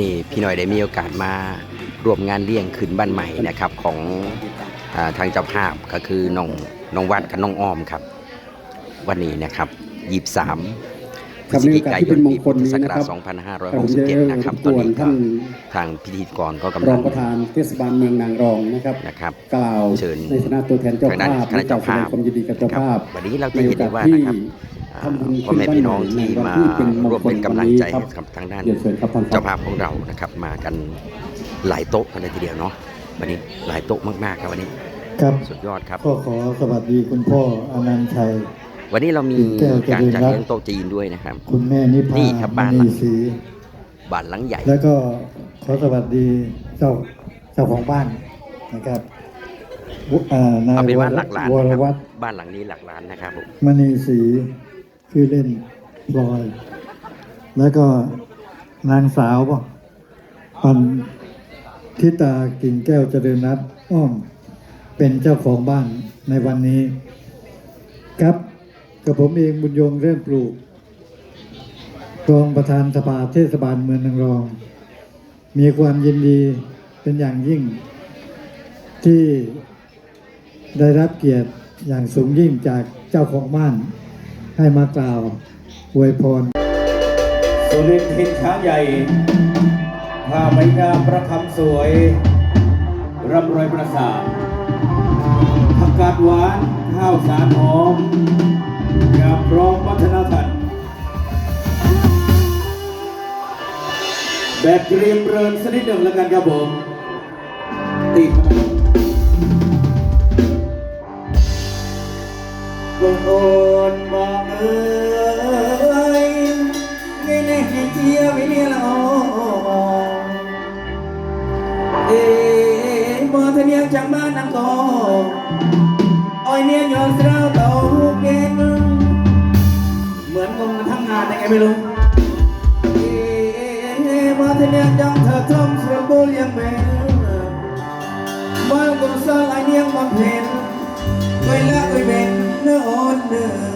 อะวันนี้พี่หน่อยได้มีโอกาสมาร่วมงานเลี้ยงขึ้นบ้านใหม่นะครับของอาทางเจ้าภาพก็คือน้องน้องวัดกับน้องอ้อมครับ วันนี้นะครับยี่สามพครัฤบศในจิโอกาสกาที่ยเป็นนมปีงคพุทลธนี้ศักนะราคชรับผมจะ2567 นะครับตอนนี้รบกวนก็ท่านทางพิธีกรก็กำรลัองงประธานเทศบาลเมืองนางรองนะครับนะครับกล่าวเชิญในฐานะตัวแทนเจ้าทางด้านภาพคณะเจ้าภาพแสดงความยินดีกับเจ้าภาพครับวันนี้เราจะในเห็โอนกาได้สว่าที่นะครับอ่าทำบุญ พ่อแม่พี่น้องที่ขึ้นมาบ้นใหที่เป็นมงร่วมคลเป็นกำลังใจให้วันนี้กับทางด้านเรียนเชิญครับท่านครับเจ้าภาพของเรานะครับมากันหลายโต๊ะกันเลยทีเดียวเนาะวันนี้หลายโต๊ะมากๆครับวันนี้ครับสุดยอดครับก็ขอสวัสดีคุณพ่ออนันต์ชัยวันนี้เรามีแก้วเจริญการจัดรัตน์เลี้ยงโต๊ะจีนด้วยนะครับ คุณแม่นิพานี่ครับบ้านมหลัณีงศรีบ้านหลังใหญ่ แล้วก็ขอสวัสดีเจ้าเจ้าของบ้านนะครับวุอ่านายเอาเป็นว่าหลักล้านวนะรครับวัฒน์บ้านหลังนี้หลักล้านนะครับผมมณีศรี ชื่อเล่นพลอย แล้วก็นางสาวปันทิตากิ่งแก้วเจริญรัตน์อ้อม เป็นเจ้าของบ้านในวันนี้ ครับกับผมเองบุญยงเริ่มปลูกรองประธานสภาเทศบาลเมืองนางรอง มีความยินดีเป็นอย่างยิ่ง ที่ได้รับเกียรติอย่างสูงยิ่งจากเจ้าของบ้าน ให้มากล่าวอวยพร สุรินทร์ทินช้างใหญ่ผ้าไม้งามประคำสวยร่ำรวยประสาทผักกาดหวานข้าวสารหอมงามพร้อมวัฒนธรรมแบบเรียมเรินสักนิดหนึ่งแล้วกันครับผมติดบนโอนบอ น่ให้เจียวิเลียละออเอ๋บ่เธอเนียงจากบ้านนังกออ้อยเนี่ยยอนสราวเต่าเก่งเหมือนกงทำงานยังไงไม่รู้เอ๋บ่เนียงจังเธอทำสระบุเลียงบ้านกงสร้างไอเนียงบำเพ็ญไว้ละไว้เป็นเนื้ออ่อนเนื้อ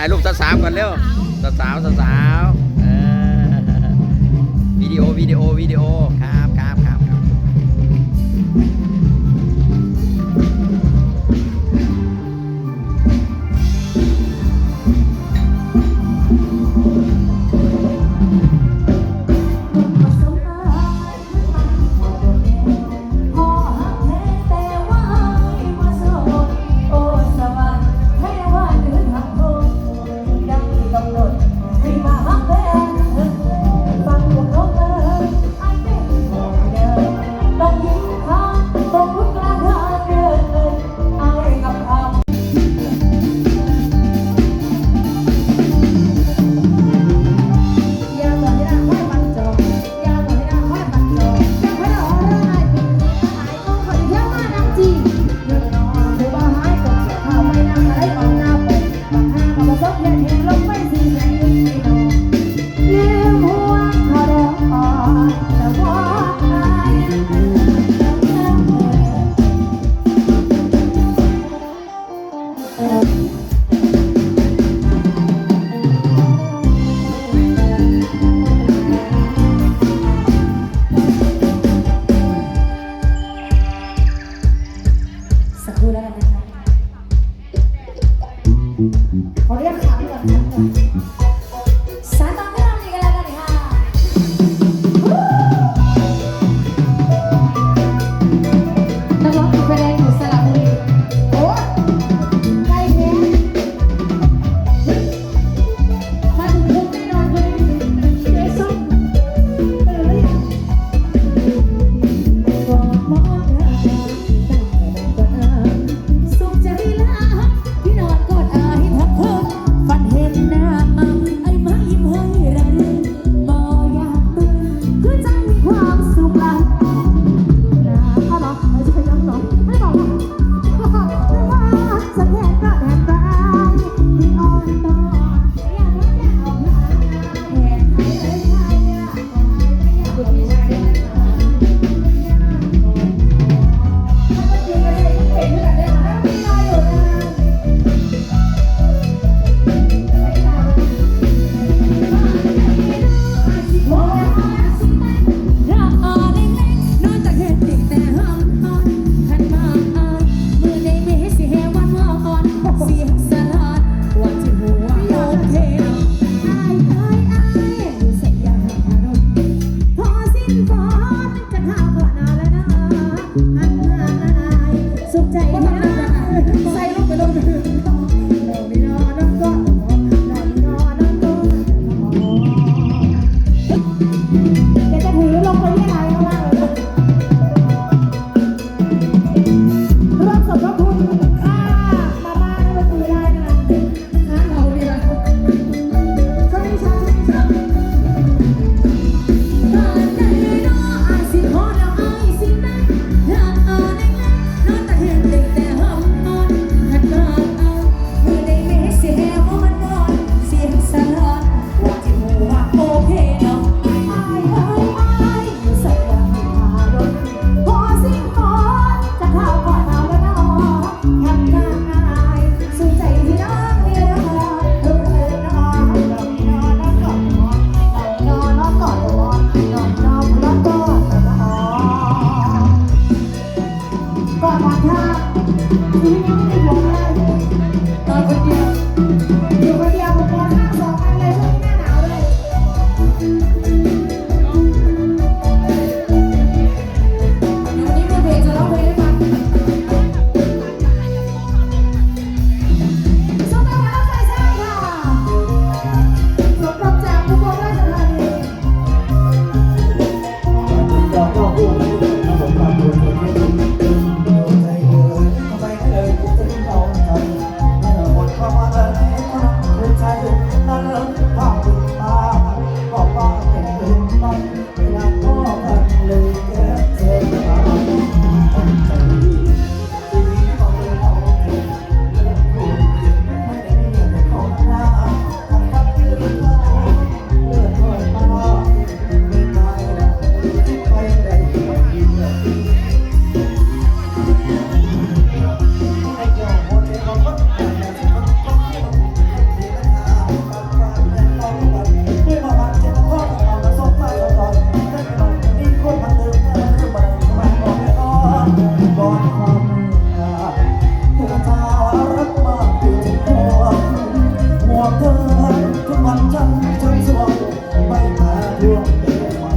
ถ่ายรูปสาวๆก่อนเร็วสาวๆสาวๆวิดีโอวิดีโอวิดีโอครับ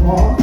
ขอ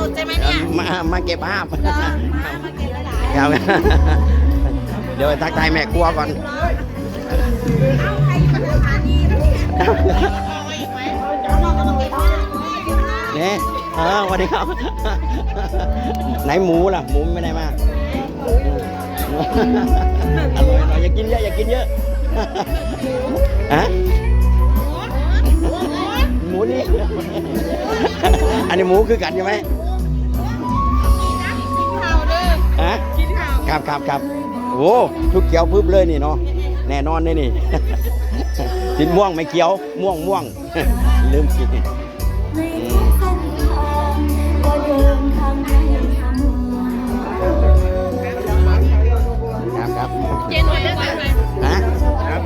สดใช่ไหมเนี่ยมามาเก็บภาพเออมามาเก็บหลายๆครับเดี๋ยวทักทายแม่ครัวก่อนเอาใครอยู่สถานีเอาอีกไหมเอาน้องก็ต้องไปทอดเนี่ยเออสวัสดีครับ ไหนหมูล่ะ หมูไม่ได้มากอร่อยอร่อยอย่ากินเยอะอย่ากินเยอะฮะหมูนี่ อันนี้หมูคือกันใช่ไหม ครับครับครับโอ้ทุกเขียวปึ๊บเลยนี่เนาะแน่นอนเลยนี่กินม่วงไม่เขียวม่วงม่วงลืมกินในทุกเส้นทางก็เดินทางไปหาหมอครับครับเย็นหน่อยได้ไหมฮะครับ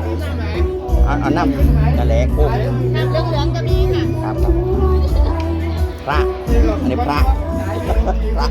เอาเอาน้ำตะแหลกโค้งน้ำเหลืองๆก็มีค่ะครับครับพระอันนี้พระพระ